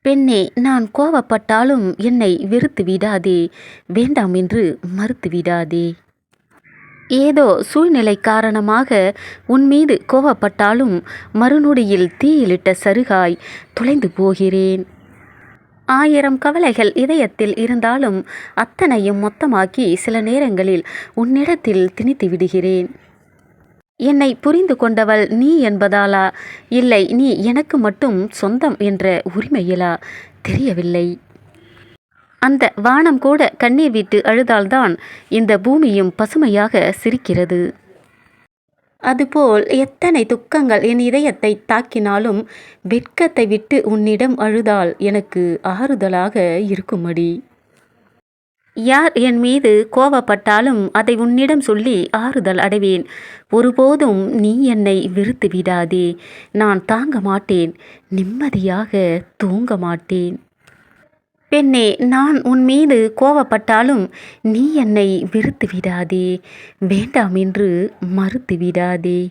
பெண்ணே நான் கோவப்பட்டாலும் என்னை வெறுத்து விடாதே. வேண்டாம் என்று மறுத்து விடாதே. ஏதோ சூழ்நிலை காரணமாக உன் மீது கோவப்பட்டாலும் மறுநொடியில் தீயிலிட்ட சருகாய் தொலைந்து போகிறேன். ஆயிரம் கவலைகள் இதயத்தில் இருந்தாலும் அத்தனையும் மொத்தமாக்கி சில நேரங்களில் உன்னிடத்தில் திணித்து விடுகிறேன். என்னை புரிந்து கொண்டவள் நீ என்பதாலா? இல்லை நீ எனக்கு மட்டும் சொந்தம் என்ற உரிமையிலா? தெரியவில்லை. அந்த வானம் கூட கண்ணீர் விட்டு அழுதால்தான் இந்த பூமியும் பசுமையாக சிரிக்கிறது. அதுபோல் எத்தனை துக்கங்கள் என் இதயத்தை தாக்கினாலும் வெட்கத்தை விட்டு உன்னிடம் அழுதால் எனக்கு ஆறுதலாக இருக்கும்படி யார் என் மீது கோபப்பட்டாலும் அதை உன்னிடம் சொல்லி ஆறுதல் அடைவேன். ஒருபோதும் நீ என்னை விருத்து விடாதே. நான் தாங்க மாட்டேன். நிம்மதியாக தூங்க மாட்டேன். பெண்ணே நான் உன் மீது கோவப்பட்டாலும் நீ என்னை விருத்து விடாதே. வேண்டாம் என்று மறுத்து விடாதே.